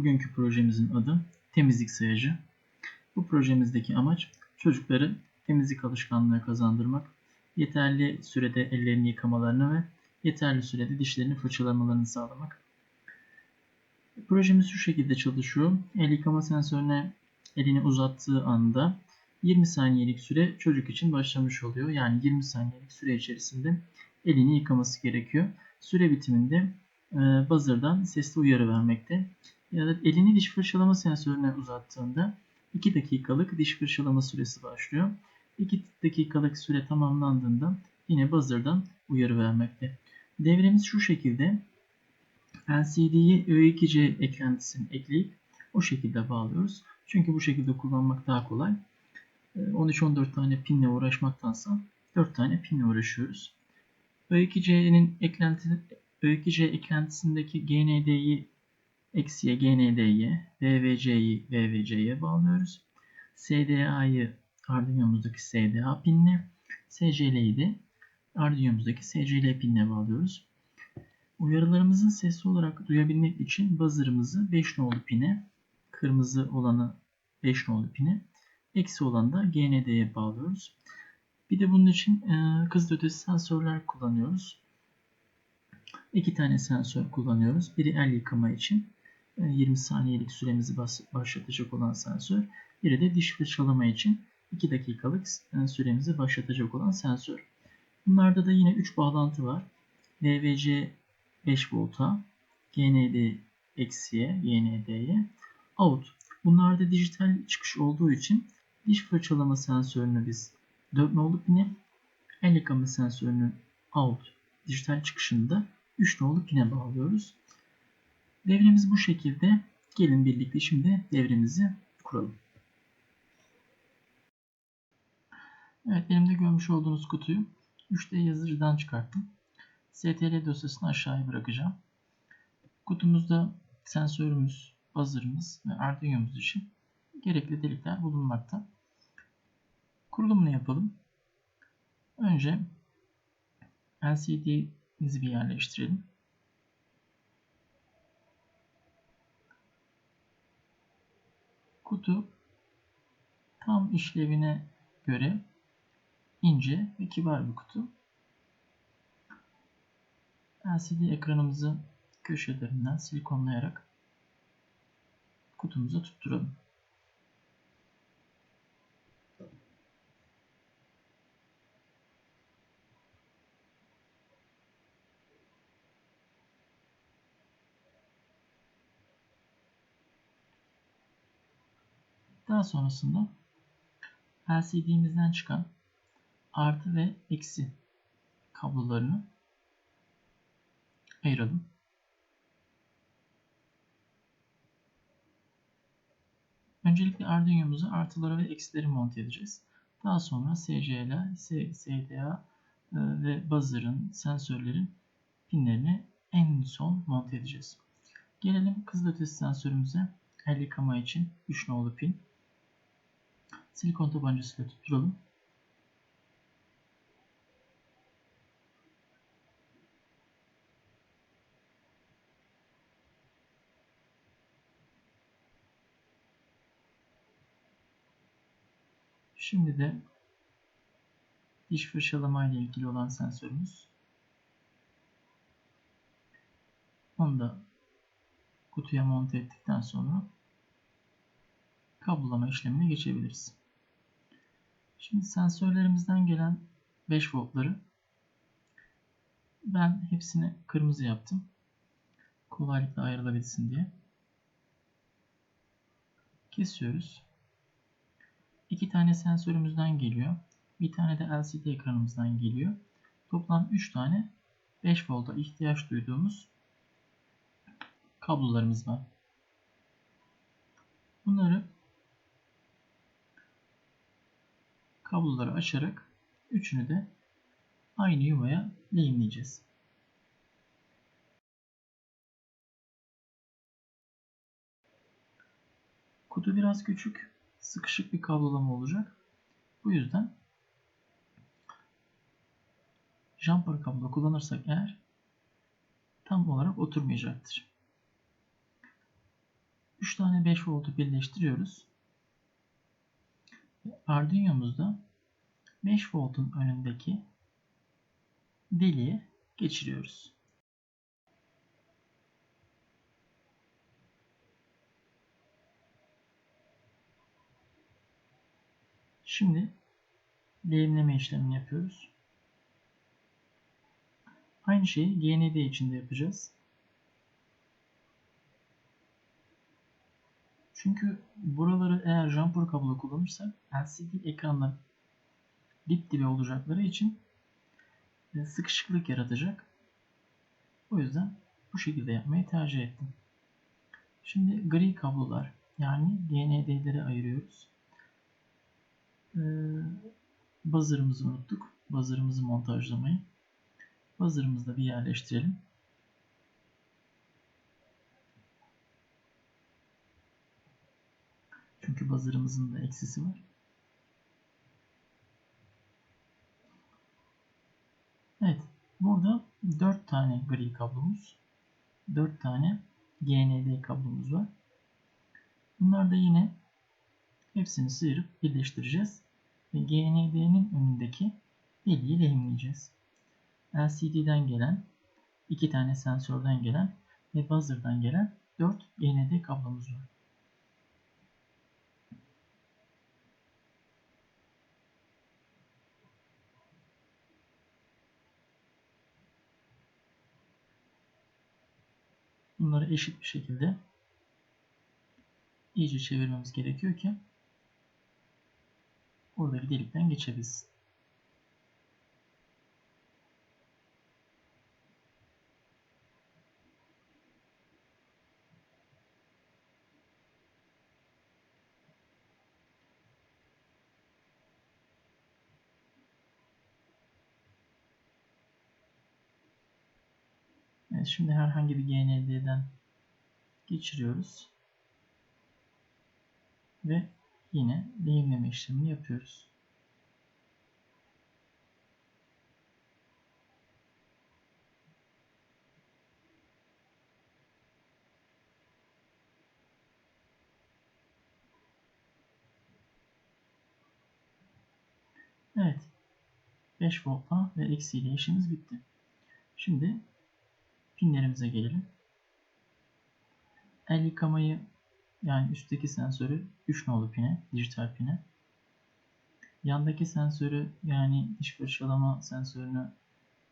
bugünkü projemizin adı temizlik sayacı. Bu projemizdeki amaç çocukları temizlik alışkanlığı kazandırmak, yeterli sürede ellerini yıkamalarını ve yeterli sürede dişlerini fırçalamalarını sağlamak. Projemiz şu şekilde çalışıyor. El yıkama sensörüne elini uzattığı anda 20 saniyelik süre çocuk için başlamış oluyor. Yani 20 saniyelik süre içerisinde elini yıkaması gerekiyor. Süre bitiminde buzzer'dan sesli uyarı vermekte. Ya da elini diş fırçalama sensörüne uzattığında 2 dakikalık diş fırçalama süresi başlıyor. 2 dakikalık süre tamamlandığında yine buzzer'dan uyarı vermekte. Devremiz şu şekilde. LCD'yi Ö2C eklentisini ekleyip o şekilde bağlıyoruz. Çünkü bu şekilde kullanmak daha kolay. 13-14 e, tane pinle uğraşmaktansa 4 tane pinle uğraşıyoruz. Ö2C'nin eklenti Ö2C eklentisindeki GND'yi eksiye GND'ye, VVC'yi VVC'ye bağlıyoruz. SDA'yı Arduino'muzdaki SDA pinle, SCL'yi de Arduino'muzdaki SCL pinle bağlıyoruz. Uyarılarımızı sesli olarak duyabilmek için buzzer'ımızı 5 nolu pine, kırmızı olanı 5 nolu pine, eksi olanı da GND'ye bağlıyoruz. Bir de bunun için e, kızıl ötesi sensörler kullanıyoruz. İki tane sensör kullanıyoruz. Biri el yıkama için 20 e, saniyelik süremizi başlatacak olan sensör. Biri de diş fırçalama için 2 dakikalık e, süremizi başlatacak olan sensör. Bunlarda da yine 3 bağlantı var. DVC 5 volta, GND eksiye, GND'ye, out. Bunlarda dijital çıkış olduğu için diş fırçalama sensörünü biz 4 nolu pine, el yıkama sensörünün out dijital çıkışında 3 nolu pine bağlıyoruz. Devremiz bu şekilde. Gelin birlikte şimdi devremizi kuralım. Evet elimde görmüş olduğunuz kutuyu 3D yazıcıdan çıkarttım. STL dosyasını aşağıya bırakacağım. Kutumuzda sensörümüz, buzzer'ımız ve Arduino'muz için gerekli delikler bulunmakta. Kurulumunu yapalım. Önce LCD'mizi bir yerleştirelim. Kutu tam işlevine göre ince ve kibar bir kutu. LCD ekranımızı köşelerinden silikonlayarak kutumuza tutturalım. Daha sonrasında LCD'mizden çıkan artı ve eksi kablolarını ayıralım. Öncelikle Arduino'muza artıları ve eksileri monte edeceğiz. Daha sonra SCL, SDA ve buzzer'ın, sensörlerin pinlerini en son monte edeceğiz. Gelelim kızılötesi sensörümüze el yıkama için 3 nolu pin. Silikon tabancasıyla tutturalım. Şimdi de diş fırçalama ile ilgili olan sensörümüz. Onu da kutuya monte ettikten sonra kablolama işlemine geçebiliriz. Şimdi sensörlerimizden gelen 5 voltları ben hepsini kırmızı yaptım. Kolaylıkla ayrılabilsin diye. Kesiyoruz. İki tane sensörümüzden geliyor. Bir tane de LCD ekranımızdan geliyor. Toplam 3 tane 5 volta ihtiyaç duyduğumuz kablolarımız var. Bunları kabloları açarak üçünü de aynı yuvaya lehimleyeceğiz. Kutu biraz küçük, sıkışık bir kablolama olacak. Bu yüzden jumper kablo kullanırsak eğer tam olarak oturmayacaktır. 3 tane 5 voltu birleştiriyoruz. Arduino'muzda 5 voltun önündeki deliğe geçiriyoruz. Şimdi lehimleme işlemini yapıyoruz. Aynı şeyi GND için de yapacağız. Çünkü buraları eğer jumper kablo kullanırsak LCD ekranla dip dibe olacakları için e, sıkışıklık yaratacak. O yüzden bu şekilde yapmayı tercih ettim. Şimdi gri kablolar yani GND'leri ayırıyoruz. Ee, buzzer'ımızı unuttuk. Buzzer'ımızı montajlamayı. Buzzer'ımızı da bir yerleştirelim. Çünkü buzzer'ımızın da eksisi var. Evet. Burada 4 tane gri kablomuz. 4 tane GND kablomuz var. Bunlar da yine hepsini sıyırıp birleştireceğiz. Ve GND'nin önündeki deliği lehimleyeceğiz. LCD'den gelen, 2 tane sensörden gelen ve buzzer'dan gelen 4 GND kablomuz var. Bunları eşit bir şekilde iyice çevirmemiz gerekiyor ki oradaki delikten geçebilsin. Evet, şimdi herhangi bir GND'den geçiriyoruz. Ve yine lehimleme işlemini yapıyoruz. Evet. 5 voltla ve eksiyle işimiz bitti. Şimdi pinlerimize gelelim. El yıkamayı yani üstteki sensörü 3 nolu pine, dijital pine. Yandaki sensörü yani diş fırçalama sensörünü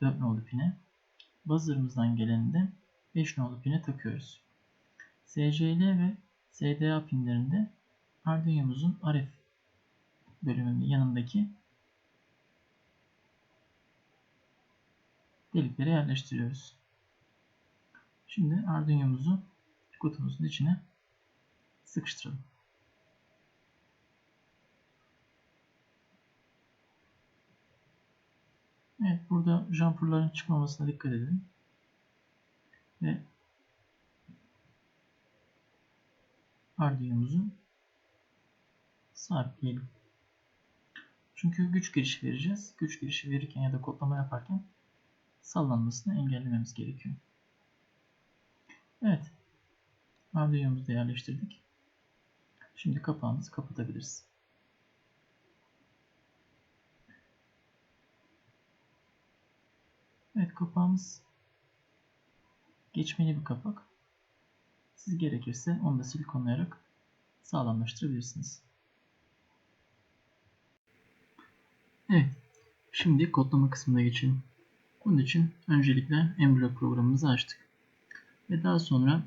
4 nolu pine. Buzzer'ımızdan geleni de 5 nolu pine takıyoruz. SCL ve SDA pinlerinde Arduino'muzun RF bölümünün yanındaki deliklere yerleştiriyoruz. Şimdi Arduino'muzu kutumuzun içine sıkıştıralım. Evet burada jumperların çıkmamasına dikkat edin. Ve Arduino'muzu sabitleyelim. Çünkü güç girişi vereceğiz. Güç girişi verirken ya da kodlama yaparken sallanmasını engellememiz gerekiyor. Evet. Arduino'muzu da yerleştirdik. Şimdi kapağımızı kapatabiliriz. Evet kapağımız geçmeli bir kapak. Siz gerekirse onu da silikonlayarak sağlamlaştırabilirsiniz. Evet. Şimdi kodlama kısmına geçelim. Bunun için öncelikle Emblock programımızı açtık. Ve daha sonra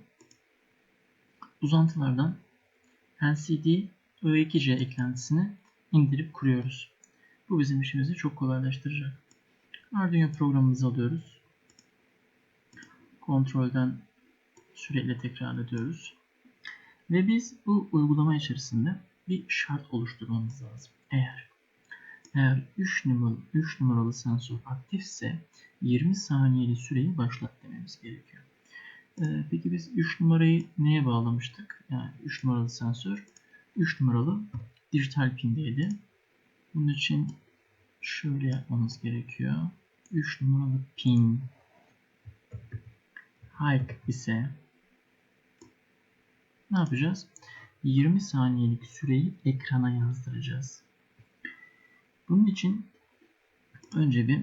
uzantılardan LCD Ö2C eklentisini indirip kuruyoruz. Bu bizim işimizi çok kolaylaştıracak. Arduino programımızı alıyoruz. Kontrolden sürekli tekrar ediyoruz. Ve biz bu uygulama içerisinde bir şart oluşturmamız lazım. Eğer eğer 3 numaralı, 3 numaralı sensör aktifse 20 saniyeli süreyi başlat dememiz gerekiyor. Ee, peki biz 3 numarayı neye bağlamıştık? Yani 3 numaralı sensör 3 numaralı dijital pindeydi. Bunun için şöyle yapmamız gerekiyor. 3 numaralı pin high ise ne yapacağız? 20 saniyelik süreyi ekrana yazdıracağız. Bunun için önce bir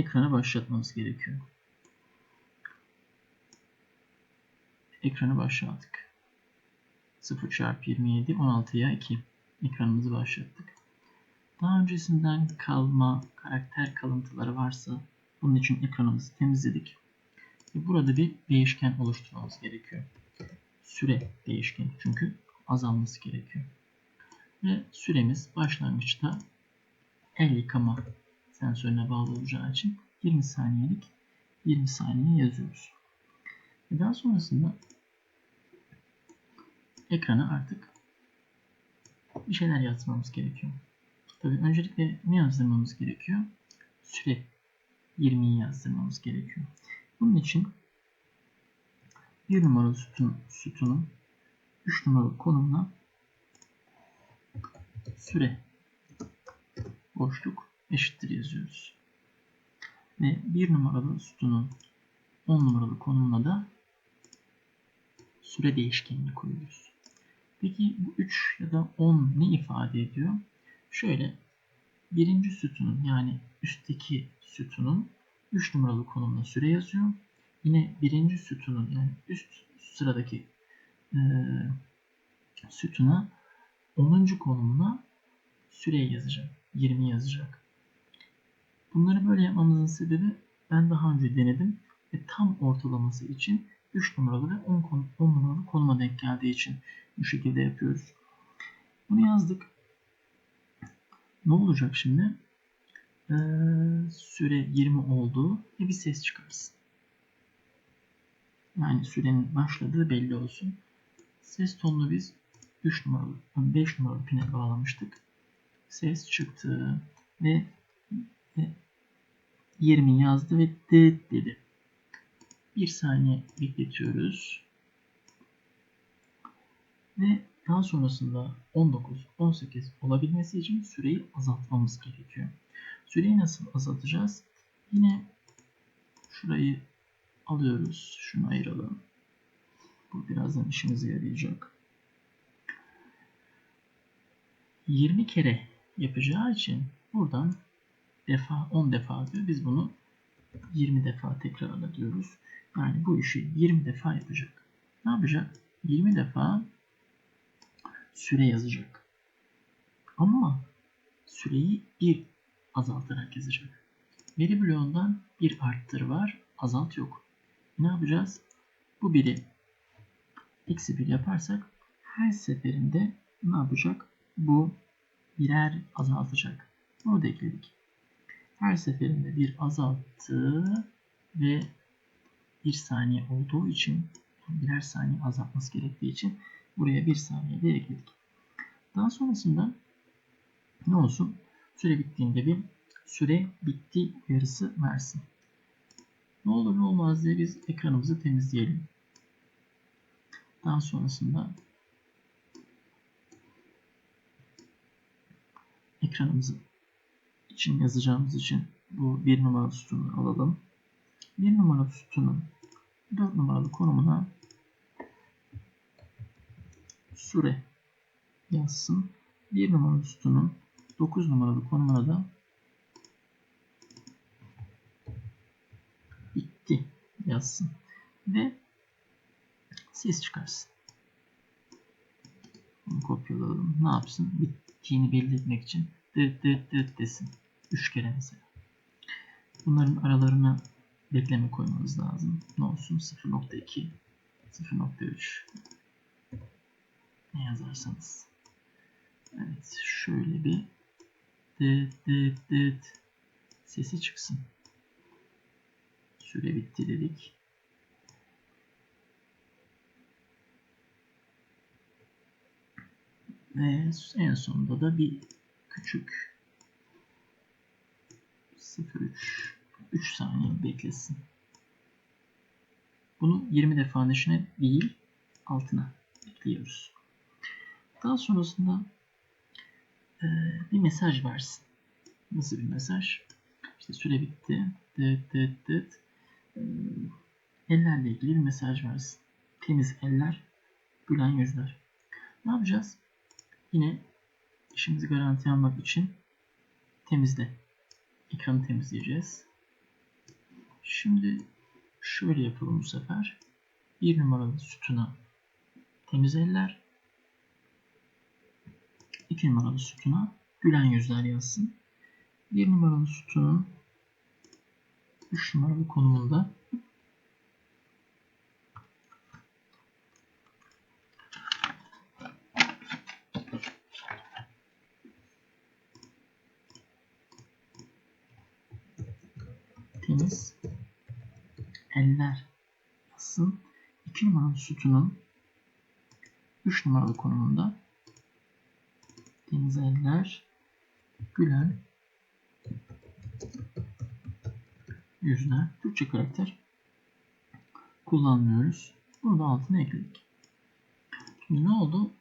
ekranı başlatmamız gerekiyor. Ekranı başlattık. 0 çarpı 27 16'ya 2 ekranımızı başlattık. Daha öncesinden kalma karakter kalıntıları varsa bunun için ekranımızı temizledik. Burada bir değişken oluşturmamız gerekiyor. Süre değişkeni çünkü azalması gerekiyor. Ve süremiz başlangıçta el yıkama sensörüne bağlı olacağı için 20 saniyelik 20 saniye yazıyoruz. Ve daha sonrasında ekrana artık bir şeyler yazmamız gerekiyor. Tabii öncelikle ne yazdırmamız gerekiyor? Süre 20'yi yazdırmamız gerekiyor. Bunun için bir numaralı sütun, sütunun 3 numaralı konumuna süre boşluk eşittir yazıyoruz. Ve bir numaralı sütunun 10 numaralı konumuna da süre değişkenini koyuyoruz. Peki bu 3 ya da 10 ne ifade ediyor? Şöyle birinci sütunun yani üstteki sütunun 3 numaralı konumuna süre yazıyor. Yine birinci sütunun yani üst sıradaki e, sütuna 10. konumuna süreyi yazacak. 20 yazacak. Bunları böyle yapmamızın sebebi ben daha önce denedim ve tam ortalaması için 3 numaralı ve 10, kon 10 numaralı konuma denk geldiği için bu şekilde yapıyoruz. Bunu yazdık. Ne olacak şimdi? Ee, süre 20 oldu ve bir ses çıkarsın. Yani sürenin başladığı belli olsun. Ses tonunu biz 3 numaralı, 5 numaralı pine bağlamıştık. Ses çıktı ve 20 yazdı ve dıt dedi. Bir saniye bekletiyoruz. Ve daha sonrasında 19, 18 olabilmesi için süreyi azaltmamız gerekiyor. Süreyi nasıl azaltacağız? Yine şurayı alıyoruz. Şunu ayıralım. Bu birazdan işimize yarayacak. 20 kere yapacağı için buradan defa 10 defa diyor. Biz bunu 20 defa tekrarla diyoruz. Yani bu işi 20 defa yapacak. Ne yapacak? 20 defa süre yazacak. Ama süreyi bir azaltarak yazacak. Veri bloğundan bir arttır var, azalt yok. Ne yapacağız? Bu biri eksi 1 yaparsak her seferinde ne yapacak? Bu birer azaltacak. Bunu da ekledik. Her seferinde bir azalttı ve bir saniye olduğu için birer saniye azaltması gerektiği için buraya bir saniye de ekledik. Daha sonrasında ne olsun? Süre bittiğinde bir süre bitti uyarısı versin. Ne olur ne olmaz diye biz ekranımızı temizleyelim. Daha sonrasında ekranımızı için yazacağımız için bu bir numaralı sütunu alalım. Bir numaralı sütunun 4 numaralı konumuna süre yazsın. Bir numaralı sütunun 9 numaralı konumuna da bitti yazsın. Ve ses çıkarsın. Bunu kopyalayalım. Ne yapsın? Bittiğini belli etmek için dıt dıt dıt desin. 3 kere mesela. Bunların aralarına bekleme koymamız lazım. Ne olsun? 0.2 0.3 ne yazarsanız. Evet şöyle bir dıt dıt dıt sesi çıksın. Süre bitti dedik. Ve en sonunda da bir küçük 0.3 3 saniye beklesin. Bunu 20 defa dışına değil altına ekliyoruz. Daha sonrasında e, bir mesaj versin. Nasıl bir mesaj? İşte süre bitti. Dıt dıt dıt. E, ellerle ilgili bir mesaj versin. Temiz eller, gülen yüzler. Ne yapacağız? Yine işimizi garanti almak için temizle. Ekranı temizleyeceğiz. Şimdi şöyle yapalım bu sefer. Bir numaralı sütuna temiz eller. iki numaralı sütuna gülen yüzler yazsın. Bir numaralı sütunun 3 numaralı konumunda temiz eller yazsın. 2 numaralı sütunun 3 numaralı konumunda temiz eller gülen yüzler Türkçe karakter kullanmıyoruz. Bunu da altına ekledik. Şimdi ne oldu?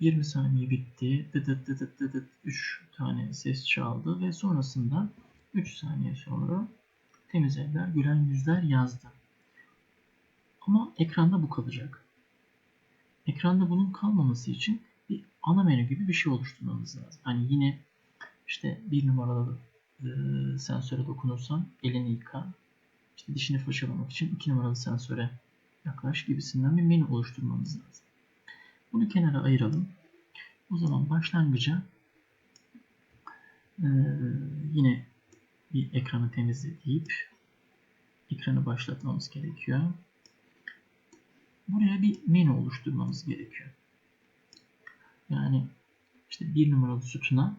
20 saniye bitti. Dıdıt dıdıt 3 tane ses çaldı ve sonrasında 3 saniye sonra temiz eller, gülen yüzler yazdı. Ama ekranda bu kalacak. Ekranda bunun kalmaması için bir ana menü gibi bir şey oluşturmamız lazım. Hani yine işte bir numaralı e, sensöre dokunursan elini yıka. İşte dişini fırçalamak için iki numaralı sensöre yaklaş gibisinden bir menü oluşturmamız lazım. Bunu kenara ayıralım. O zaman başlangıca e, yine bir ekranı temizle deyip ekranı başlatmamız gerekiyor. Buraya bir menü oluşturmamız gerekiyor. Yani işte bir numaralı sütuna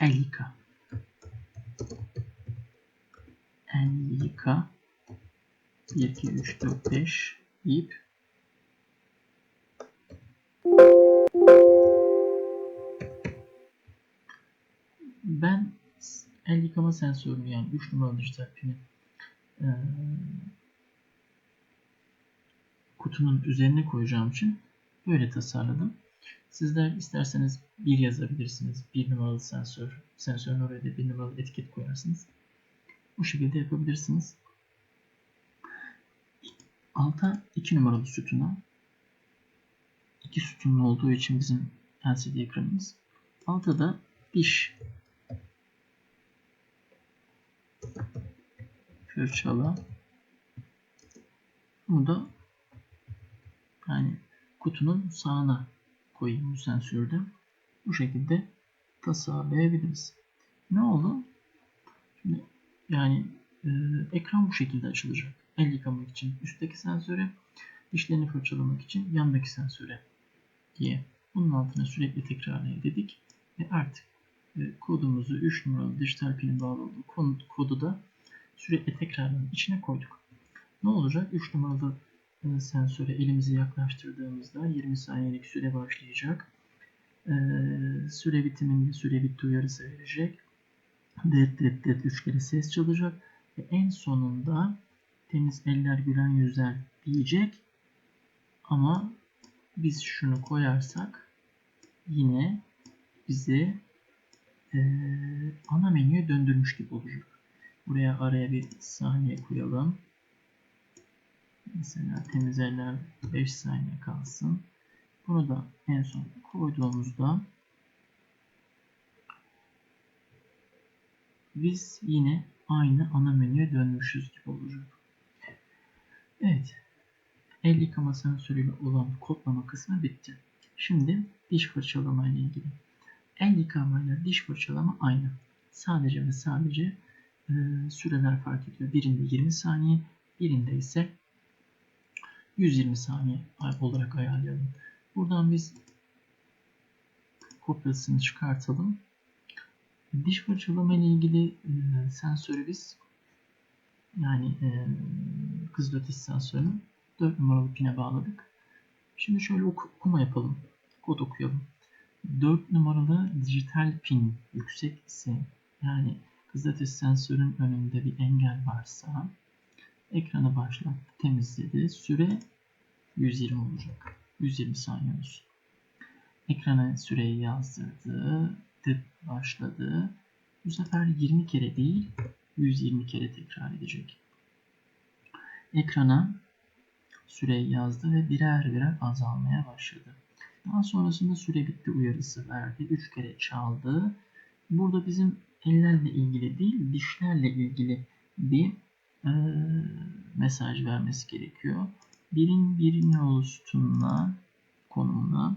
el yıka. El yıka 1, 2, 3, 4, 5 deyip ben el yıkama sensörünü yani 3 numaralı dijital pini e, kutunun üzerine koyacağım için böyle tasarladım. Sizler isterseniz bir yazabilirsiniz. Bir numaralı sensör. Sensörün oraya da bir numaralı etiket koyarsınız. Bu şekilde yapabilirsiniz. Alta 2 numaralı sütuna iki sütunlu olduğu için bizim LCD ekranımız. Alta da diş fırçala bunu da yani kutunun sağına koyayım bu sensörde. Bu şekilde tasarlayabiliriz. Ne oldu? Şimdi yani e, ekran bu şekilde açılacak. El yıkamak için üstteki sensöre, dişlerini fırçalamak için yandaki sensöre diye. Bunun altına sürekli tekrarlayın dedik. Ve artık e, kodumuzu 3 numaralı dijital pinin bağlı olduğu kodu da sürekli tekrarların içine koyduk. Ne olacak? 3 numaralı e, sensöre elimizi yaklaştırdığımızda 20 saniyelik süre başlayacak. E, süre bitiminde süre bitti uyarısı verecek. Det det det 3 kere ses çalacak. Ve en sonunda temiz eller gülen yüzler diyecek. Ama biz şunu koyarsak yine bizi e, ana menüye döndürmüş gibi olacak. Buraya araya bir saniye koyalım. Mesela temiz eller 5 saniye kalsın. Bunu da en son koyduğumuzda biz yine aynı ana menüye dönmüşüz gibi olacak. Evet. El yıkama sensörüyle olan kodlama kısmı bitti. Şimdi diş fırçalama ile ilgili. El yıkama ile diş fırçalama aynı. Sadece ve sadece e, süreler fark ediyor. Birinde 20 saniye, birinde ise 120 saniye olarak ayarlayalım. Buradan biz kopyasını çıkartalım. Diş fırçalama ile ilgili e, sensörü biz yani e, kızılötesi sensörünü 4 numaralı pine bağladık. Şimdi şöyle okuma yapalım. Kod okuyalım. 4 numaralı dijital pin yüksek ise yani kızılötesi sensörün önünde bir engel varsa ekranı başlattı, temizledi. Süre 120 olacak. 120 saniye olsun. Ekrana süreyi yazdırdı. Tıp başladı. Bu sefer 20 kere değil 120 kere tekrar edecek. Ekrana süreyi yazdı ve birer birer azalmaya başladı. Daha sonrasında süre bitti uyarısı verdi. 3 kere çaldı. Burada bizim ellerle ilgili değil dişlerle ilgili bir e, mesaj vermesi gerekiyor. Birin bir nolu sütununa konumuna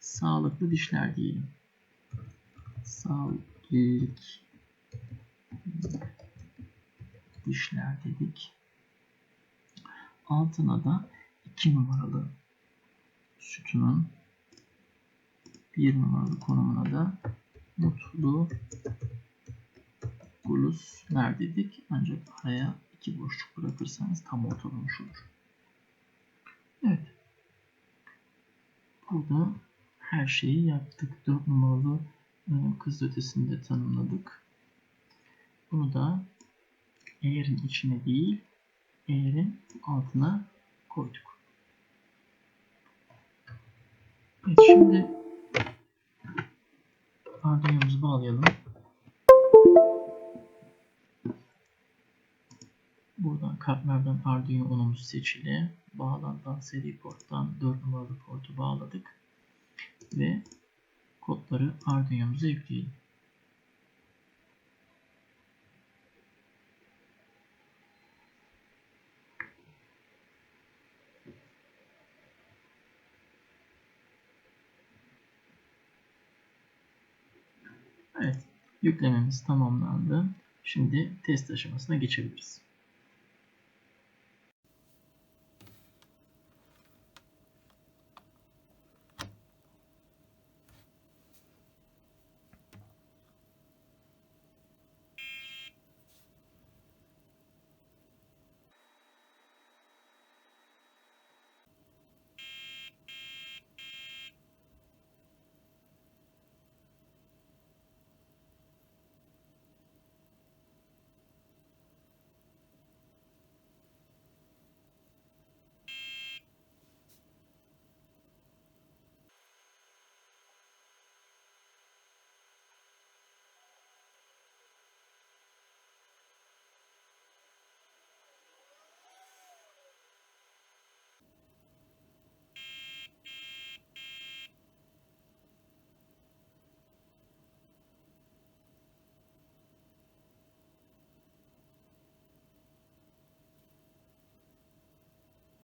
sağlıklı dişler diyelim. Sağlıklı dişler dedik. Altına da 2 numaralı sütunun bir numaralı konumuna da mutlu dedik. Ancak araya iki boşluk bırakırsanız tam ortalamış olur. Evet. Burada her şeyi yaptık. 4 numaralı e, kız ötesini de tanımladık. Bunu da eğerin içine değil, eğerin altına koyduk. Evet şimdi kartlardan Arduino onumuz seçili. Bağlantıdan seri porttan 4 numaralı portu bağladık. Ve kodları Arduino'muza yükleyelim. Evet, yüklememiz tamamlandı. Şimdi test aşamasına geçebiliriz.